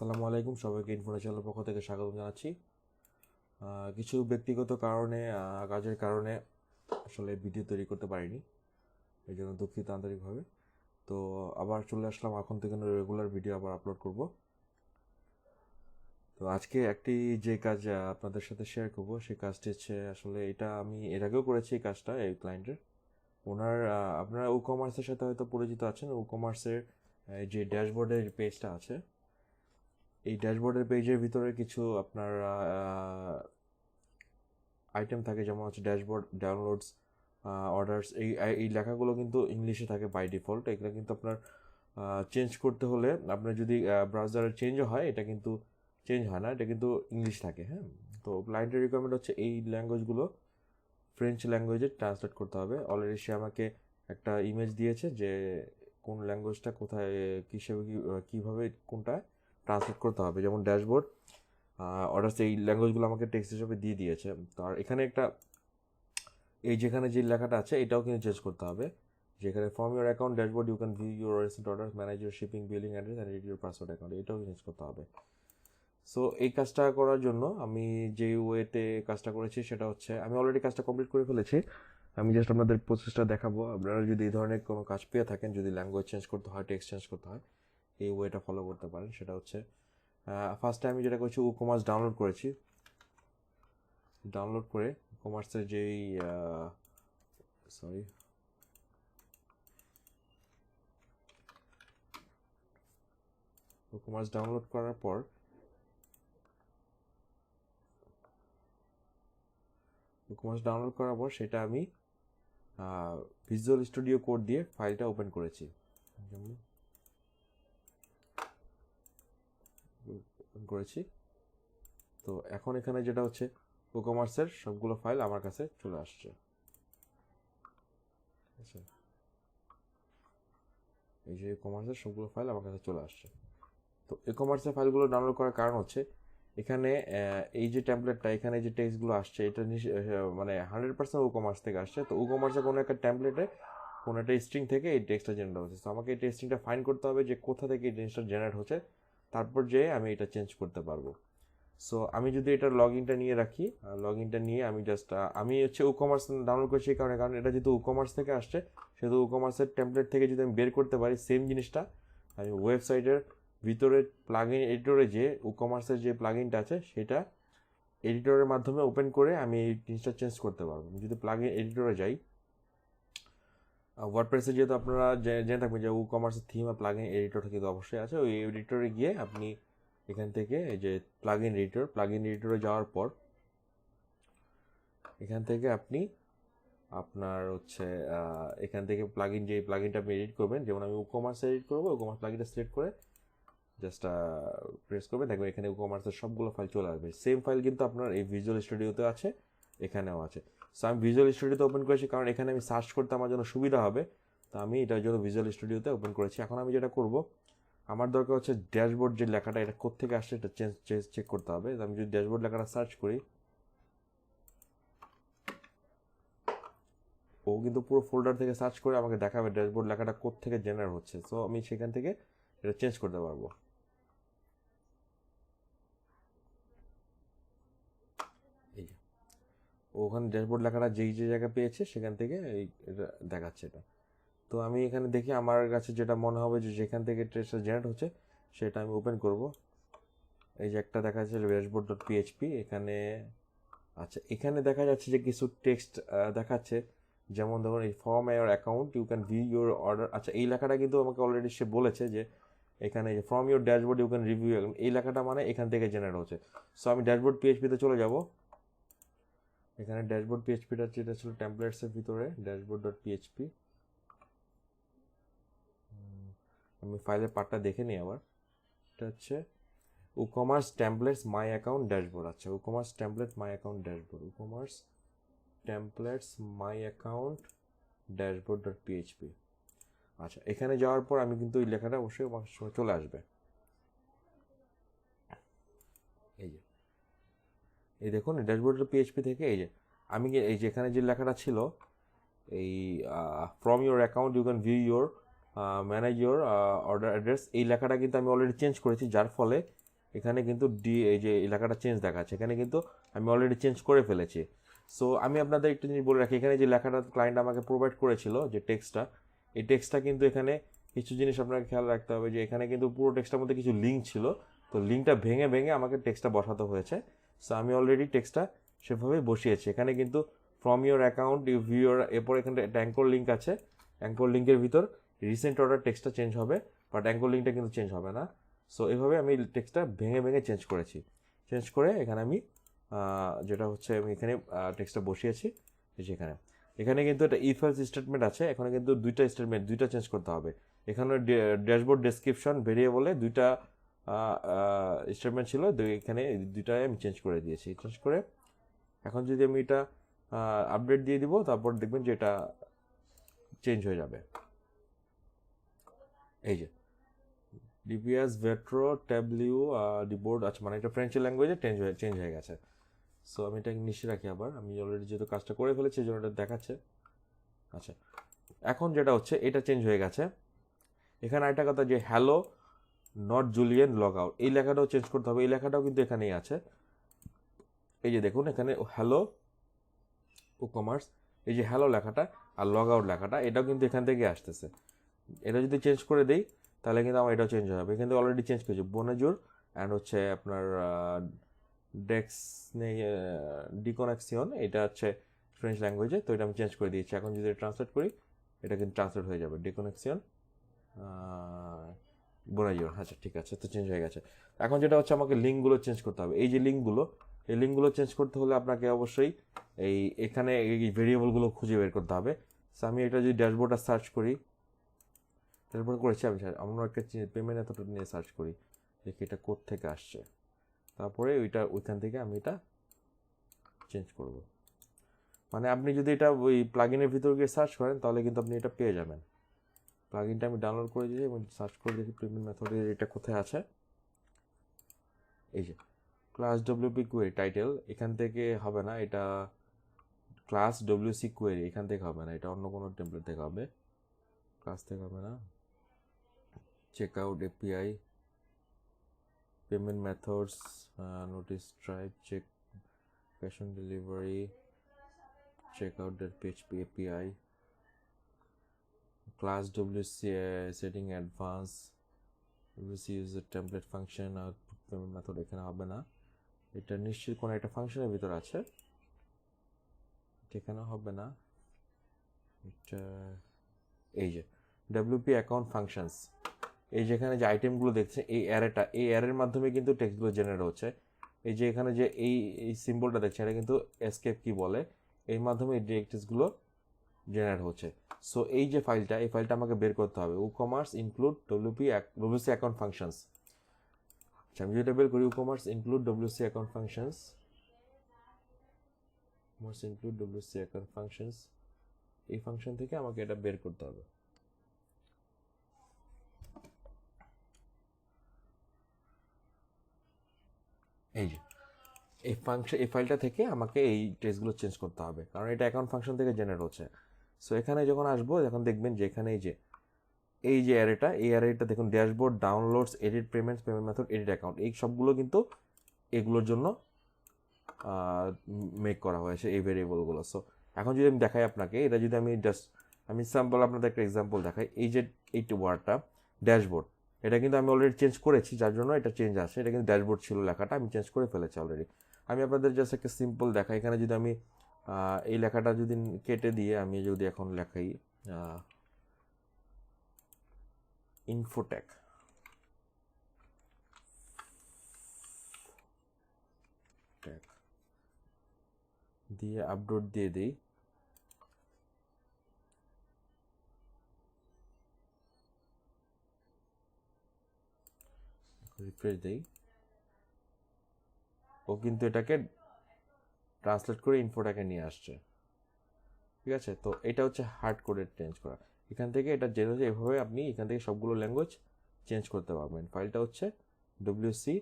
আসসালামু আলাইকুম। সবাইকে ইনফরমেশনের পক্ষ থেকে স্বাগত জানাচ্ছি। কিছু ব্যক্তিগত কারণে কাজের কারণে আসলে ভিডিও তৈরি করতে পারিনি। এই জন্য দুঃখিত আন্তরিকভাবে। তো আবার চলে আসলাম এখন থেকে রেগুলার ভিডিও আবার আপলোড করব। তো আজকে একটি যে কাজ আপনাদের সাথে শেয়ার করব, সেই কাজটি হচ্ছে আসলে এটা আমি এর আগেও করেছি এই কাজটা, এই ক্লায়েন্টের ওনার আপনারা ই কমার্সের সাথে হয়তো পরিচিত আছেন। ই কমার্সের যে ড্যাশবোর্ডের পেজটা আছে এই ড্যাশবোর্ডের পেজের ভিতরে কিছু আপনার আইটেম থাকে, যেমন হচ্ছে ড্যাশবোর্ড ডাউনলোডস অর্ডারস এই এই লেখাগুলো কিন্তু ইংলিশে থাকে বাই ডিফল্ট এগুলো কিন্তু আপনার চেঞ্জ করতে হলে আপনার যদি ব্রাউজারে চেঞ্জও হয়, এটা কিন্তু চেঞ্জ হয় না, এটা কিন্তু ইংলিশ থাকে হ্যাঁ? তো ক্লায়েন্টের রিকোয়ারমেন্ট হচ্ছে এই ল্যাঙ্গুয়েজগুলো ফ্রেঞ্চ ল্যাঙ্গুয়েজে ট্রান্সলেট করতে হবে। অলরেডি সে আমাকে একটা ইমেজ দিয়েছে যে কোন ল্যাঙ্গুয়েজটা কোথায় কিসেবে কীভাবে কোনটা ট্রান্সলেট করতে হবে। যেমন ড্যাশবোর্ড অর্ডার এই ল্যাঙ্গুয়েজগুলো আমাকে টেক্সট হিসেবে দিয়ে দিয়েছে। তো আর এখানে একটা, এই যেখানে যে লেখাটা আছে, এটাও কিন্তু চেঞ্জ করতে হবে। যেখানে from your account dashboard you can view your recent order manage your shipping billing address and edit your password account এটাও চেঞ্জ করতে হবে। সো এই কাজটা করার জন্য আমি যে ওয়েতে কাজটা করেছি, সেটা হচ্ছে, আমি অলরেডি কাজটা কমপ্লিট করে ফেলেছি। আমি জাস্ট আপনাদের প্রসেসটা দেখাবো। আপনারা যদি এই ধরনের কোনো কাজ পেয়ে থাকেন, যদি ল্যাঙ্গুয়েজ চেঞ্জ করতে হয় টেক্সট চেঞ্জ করতে হয় এই ওয়েটা ফলো করতে পারেন, সেটা হচ্ছে ফার্স্টে আমি যেটা করছি ও কমার্স ডাউনলোড করেছি। ডাউনলোড করে কমার্সের যেই সরি ও কমার্স ডাউনলোড করার পর কমার্স ডাউনলোড করার পর সেটা আমি ভিজুয়াল স্টুডিও কোড দিয়ে ফাইলটা ওপেন করেছি যেমন ওপেন করেছি। তো এখন এখানে যেটা হচ্ছে ও কমার্সের সবগুলো ফাইল আমার কাছে চলে আসছে। আচ্ছা। এই যে কমার্সের সবগুলো ফাইল আমার কাছে চলে আসছে। তো ই কমার্সের ফাইলগুলো ডাউনলোড করার কারণ হচ্ছে, এখানে এই যে ট্যাম্পলেটটা এখানে যে টেক্সটগুলো আসছে, এটা মানে হান্ড্রেড পার্সেন্ট ও কমার্স থেকে আসছে। তো ও কমার্সের কোনো একটা ট্যাম্পলেটে কোনো একটা স্ট্রিং থেকে এই টেক্সটটা জেনারেট হচ্ছে। তো আমাকে এই স্ট্রিংটা ফাইন্ড করতে হবে যে কোথা থেকে এই জিনিসটা জেনারেট হচ্ছে। তারপর যেয়ে আমি এটা চেঞ্জ করতে পারব। সো আমি যদি এটা লগ ইনটা নিয়ে রাখি লগ ইনটা নিয়ে আমি জাস্ট আমি হচ্ছে ও কমার্স ডাউনলোড করছি কারণে, কারণ এটা যেহেতু ও কমার্স থেকে আসছে, সেহেতু ও কমার্সের টেমপ্লেট থেকে যদি আমি বের করতে পারি সেম জিনিসটা, আমি ওয়েবসাইটের ভিতরে প্লাগ ইন এডিটরে যে ও কমার্সের যে প্লাগ ইনটা আছে, সেটা এডিটরের মাধ্যমে ওপেন করে আমি এই জিনিসটা চেঞ্জ করতে পারব। যদি প্লাগ ইন এডিটরে যাই ওয়ার্ডপ্রেসে যেহেতু আপনারা জেনে থাকবেন যে উ কমার্সের থিম আর প্লাগ ইন এডিটর কিন্তু অবশ্যই আছে। ওই এডিটরে গিয়ে আপনি এখান থেকে এই যে plugin editor plugin এডিটরে যাওয়ার পর এখান থেকে আপনি আপনার হচ্ছে এখান থেকে প্লাগ ইন যে প্লাগ ইনটা আপনি এডিট করবেন, যেমন আমি উ কমার্স এডিট করব কমার্স প্লাগ ইনটা সিলেক্ট করে জাস্ট প্রেস করবেন। দেখবেন এখানে উ কমার্সের সবগুলো ফাইল চলে আসবে। সেম ফাইল কিন্তু আপনার এই ভিজুয়াল স্টুডিওতে আছে। এখানেও আছে। সো আমি ভিজুয়াল স্টুডিওতে ওপেন করেছি কারণ এখানে আমি সার্চ করতে আমার জন্য সুবিধা হবে। তো আমি এটার জন্য ভিজুয়াল স্টুডিওতে ওপেন করেছি। এখন আমি যেটা করব, আমার দরকার হচ্ছে ড্যাশবোর্ড যে লেখাটা, এটা কোথেকে আসছে এটা চেঞ্জ চেক করতে হবে। আমি যদি ড্যাশবোর্ড লেখাটা সার্চ করি, ও কিন্তু পুরো ফোল্ডার থেকে সার্চ করে আমাকে দেখাবে ড্যাশবোর্ড লেখাটা কোথেকে জেনারেট হচ্ছে। সো আমি সেখান থেকে এটা চেঞ্জ করতে পারব এই যে ওখানে ড্যাশবোর্ড লেখাটা যেই যে জায়গা পেয়েছে, সেখান থেকে এই দেখাচ্ছে এটা। তো আমি এখানে দেখি আমার কাছে যেটা মনে হবে যে যেখান থেকে ট্রেসটা জেনারেট হচ্ছে, সেটা আমি ওপেন করব। এই যে একটা দেখা যাচ্ছে ড্যাশবোর্ড ডট পিএইচপি এখানে আচ্ছা এখানে দেখা যাচ্ছে যে কিছু টেক্সট দেখাচ্ছে। যেমন ধরুন, এই from your account you can view your order আচ্ছা এই লেখাটা কিন্তু আমাকে অলরেডি সে বলেছে যে এখানে যে from your dashboard you can review এই লেখাটা মানে এখান থেকে জেনারেট হচ্ছে। সো আমি ড্যাশবোর্ড পিএইচপিতে চলে যাব। এখানে ড্যাশবোর্ড পিএইচপিটা যেটা ছিল টেমপ্লেটসের ভিতরে ড্যাশবোর্ড ডট পিএইচপি আমি ফাইলের পার্টটা দেখে নিই আবার। এটা হচ্ছে WooCommerce templates my account dashboard আচ্ছা WooCommerce template my account dashboard WooCommerce templates my account dashboard dot PHP আচ্ছা এখানে যাওয়ার পর আমি কিন্তু এই লেখাটা অবশ্যই আমার চলে আসবে এই যে এই দেখুন ড্যাশবোর্ড ডট পিএইচপি থেকে এই যে, আমি এই যে এখানে যে লেখাটা ছিল, এই from your account you can view your manage your order address এই লেখাটা কিন্তু আমি অলরেডি চেঞ্জ করেছি, যার ফলে এখানে কিন্তু ডি এই যে এলাকাটা চেঞ্জ দেখাচ্ছে, এখানে কিন্তু আমি অলরেডি চেঞ্জ করে ফেলেছি। সো আমি আপনাদের একটু জিনিস বলে রাখি, এখানে যে লেখাটা ক্লায়েন্ট আমাকে প্রোভাইড করেছিল, যে টেক্সটটা এই টেক্সটটা কিন্তু এখানে কিছু জিনিস আপনাকে খেয়াল রাখতে হবে, যে এখানে কিন্তু পুরো টেক্সটার মধ্যে কিছু লিঙ্ক ছিল, তো লিঙ্কটা ভেঙে ভেঙে আমাকে টেক্সটটা বসাতে হয়েছে। সো আমি অলরেডি টেক্সটটা সেভাবেই বসিয়েছি। এখানে কিন্তু ফ্রম ইউর অ্যাকাউন্ট ইউ ভিউর এরপর এখানে একটা লিঙ্ক আছে। অ্যাঙ্কর লিঙ্কের ভিতর রিসেন্ট অর্ডার টেক্সটটা চেঞ্জ হবে বাট অ্যাঙ্কর লিঙ্কটা কিন্তু চেঞ্জ হবে না। সো এভাবে আমি টেক্সটটা ভেঙে ভেঙে চেঞ্জ করেছি। চেঞ্জ করে এখানে আমি যেটা হচ্ছে আমি এখানে টেক্সটটা বসিয়েছি এখানে। এখানে কিন্তু একটা ইফেলস স্টেটমেন্ট আছে। এখানে কিন্তু দুইটা স্টেটমেন্ট দুইটা চেঞ্জ করতে হবে। এখানে ড্যাশবোর্ড ডেসক্রিপশন ভেরিয়েবলে দুইটা স্টেটমেন্ট ছিল এখানে দুইটাই আমি চেঞ্জ করে দিয়েছি। চেঞ্জ করে এখন যদি আমি এটা আপডেট দিয়ে দিব, তারপর দেখবেন যে এটা চেঞ্জ হয়ে যাবে। এই যে ডিপিএস ভেট্রো ট্যাবলিউ ডিবোর্ড আচ্ছা মানে এটা ফ্রেঞ্চ ল্যাঙ্গুয়েজে চেঞ্জ হয়ে চেঞ্জ হয়ে গেছে। সো আমি এটা নিশ্চয় রাখি আবার। আমি অলরেডি যেহেতু কাজটা করে ফেলেছি জন্য এটা দেখাচ্ছে। আচ্ছা এখন যেটা হচ্ছে, এটা চেঞ্জ হয়ে গেছে। এখানে একটা কথা যে hello not Julian log out এই লেখাটাও চেঞ্জ করতে হবে। এই লেখাটাও কিন্তু এখানেই আছে। এই যে দেখুন, এখানে হ্যালো ও কমার্স এই যে হ্যালো লেখাটা আর লগ আউট লেখাটা, এটাও কিন্তু এখান থেকে আসতেছে। এটা যদি চেঞ্জ করে দেই, তাহলে কিন্তু আমার এটাও চেঞ্জ হয়ে যাবে। থেকে অলরেডি চেঞ্জ করেছি। বনেজুর অ্যান্ড হচ্ছে আপনার ডেক্স ডিকোনেক্সিয়ন এটা হচ্ছে ফ্রেঞ্চ ল্যাঙ্গুয়েজে তো এটা আমি চেঞ্জ করে দিয়েছি। এখন যদি ট্রান্সলেট করি, এটা কিন্তু ট্রান্সলেট হয়ে যাবে। ডিকোনেক্সিয়ন বোনাজুর আচ্ছা ঠিক আছে, তো চেঞ্জ হয়ে গেছে। এখন যেটা হচ্ছে আমাকে লিঙ্কগুলো চেঞ্জ করতে হবে। এই যে লিঙ্কগুলো, এই লিঙ্কগুলো চেঞ্জ করতে হলে আপনাকে অবশ্যই এই, এখানে এই ভেরিয়েবলগুলো খুঁজে বের করতে হবে। সো আমি এটা যদি ড্যাশবোর্ডটা সার্চ করি ড্যাশবোর্ড করেছি আমি অন্য একটা পেমেন্ট এতটা নিয়ে সার্চ করি, দেখি এটা থেকে আসছে। তারপরে ওইটা, ওইখান থেকে আমি এটা চেঞ্জ করব। মানে আপনি যদি এটা ওই প্লাগিনের ভিতর গিয়ে সার্চ করেন, তাহলে কিন্তু আপনি এটা পেয়ে যাবেন। প্লাগিনটা আমি ডাউনলোড করে দিয়েছি এবং সার্চ করে দেখি পেমেন্ট মেথডে এটা কোথায় আছে। এই যে ক্লাস ডব্লিউপি কোয়েরি টাইটেল এখান থেকে হবে না, এটা ক্লাস ডব্লিউসি কোয়েরি এখান থেকে হবে না, এটা অন্য কোনো টেমপ্লেট থেকে হবে। ক্লাস থেকে হবে না। Check out API payment methods notice tribe check cash on delivery check out that PHP API class WC uh, setting advanced WC use a template function payment method এখানে হবে না। এটা নিশ্চয়ই কোনো একটা ফাংশনের ভিতর আছে। এখানে হবে না। এটা এই যে WP অ্যাকাউন্ট ফাংশনস এই যেখানে যে আইটেমগুলো দেখছে এই অ্যারেটা এই অ্যারের মাধ্যমে কিন্তু টেক্সটগুলো জেনারেট হচ্ছে। এই যে এখানে যে এই এই সিম্বলটা দেখছে এটা কিন্তু এসকেপ কি বলে? এর মাধ্যমে এই ডিরেক্টরিজগুলো জেনারেট হচ্ছে। সো এই যে ফাইলটা এই ফাইলটা আমাকে বের করতে হবে। WooCommerce include WP WC account functions আচ্ছা আমি যেটা বের করি WooCommerce include WC account functions commerce include WC account functions এই ফাংশন থেকে আমাকে এটা বের করতে হবে। এই যে, এই ফাংশন এই ফাইলটা থেকে আমাকে এই টেক্সটগুলো চেঞ্জ করতে হবে। কারণ এটা অ্যাকাউন্ট ফাংশন থেকে জেনারেট হচ্ছে। সো এখানে যখন আসব, যখন দেখবেন যে এখানে এই যে এই যে অ্যারেটা এই অ্যারেটা দেখুন dashboard downloads edit payments payment method edit account এই সবগুলো কিন্তু এগুলোর জন্য মেক করা হয়েছে এই ভেরিয়েবলগুলো সো এখন যদি আমি দেখাই আপনাকে, এটা যদি আমি জাস্ট আমি স্যাম্পল আপনাদের একটা এক্সাম্পল দেখাই, এই যে এই ওয়ার্ডটা ড্যাশবোর্ড এটা কিন্তু আমি অলরেডি চেঞ্জ করেছি, যার জন্য এটা চেঞ্জ আসে। এটা কিন্তু ড্যাশবোর্ড ছিল লেখাটা, আমি চেঞ্জ করে ফেলেছি অলরেডি আমি আপনাদের জাস্ট একটা সিম্পল দেখাই, এখানে যদি আমি এই লেখাটা যদি কেটে দিয়ে আমি যদি এখন লেখাই ইনফোটেক দিয়ে আপলোড দিয়ে দিই। রিফ্রেশ দিই। ও কিন্তু এটাকে ট্রান্সলেট করে ইনফোটাকে নিয়ে আসছে। ঠিক আছে? তো এটা হচ্ছে হার্ড কোডের চেঞ্জ করা। এখান থেকে এটা জেনে হচ্ছে এভাবে আপনি এখান থেকে সবগুলো ল্যাঙ্গুয়েজ চেঞ্জ করতে পারবেন। ফাইলটা হচ্ছে WC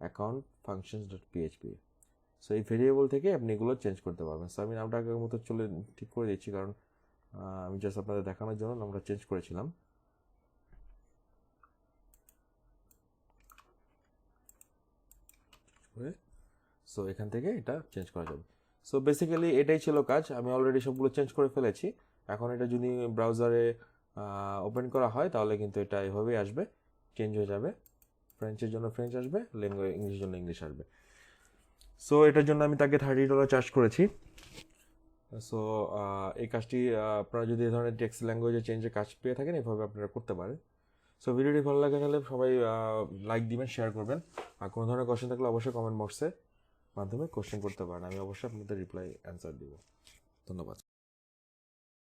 account functions dot PHP so এই ভেরিয়েবল থেকে আপনি এগুলো চেঞ্জ করতে পারবেন। সো আমি নামটা আগের মতো চলে ঠিক করে দিচ্ছি কারণ আমি জাস্ট আপনাদের দেখানোর জন্য নামটা চেঞ্জ করেছিলাম। হয়ে সো এখান থেকে এটা চেঞ্জ করা যাবে। সো বেসিক্যালি এটাই ছিল কাজ। আমি অলরেডি সবগুলো চেঞ্জ করে ফেলেছি। এখন এটা যদি ব্রাউজারে ওপেন করা হয়, তাহলে কিন্তু এটা এভাবেই আসবে। চেঞ্জ হয়ে যাবে। ফ্রেঞ্চের জন্য ফ্রেঞ্চ আসবে ল্যাঙ্গুয়েজ ইংলিশের জন্য ইংলিশ আসবে। সো এটার জন্য আমি তাকে থার্টি ডলার চার্জ করেছি। সো এই কাজটি আপনারা যদি এই ধরনের টেক্সট ল্যাঙ্গুয়েজে চেঞ্জের কাজ পেয়ে থাকেন, এভাবে আপনারা করতে পারেন। সো ভিডিওটি ভালো লাগে তাহলে সবাই লাইক দিবেন শেয়ার করবেন। আর কোনো ধরনের কোশ্চেন থাকলে অবশ্যই কমেন্ট বক্সে মাধ্যমে কোশ্চেন করতে পারেন। আমি অবশ্যই আপনাদের রিপ্লাই অ্যান্সার দেবো। ধন্যবাদ।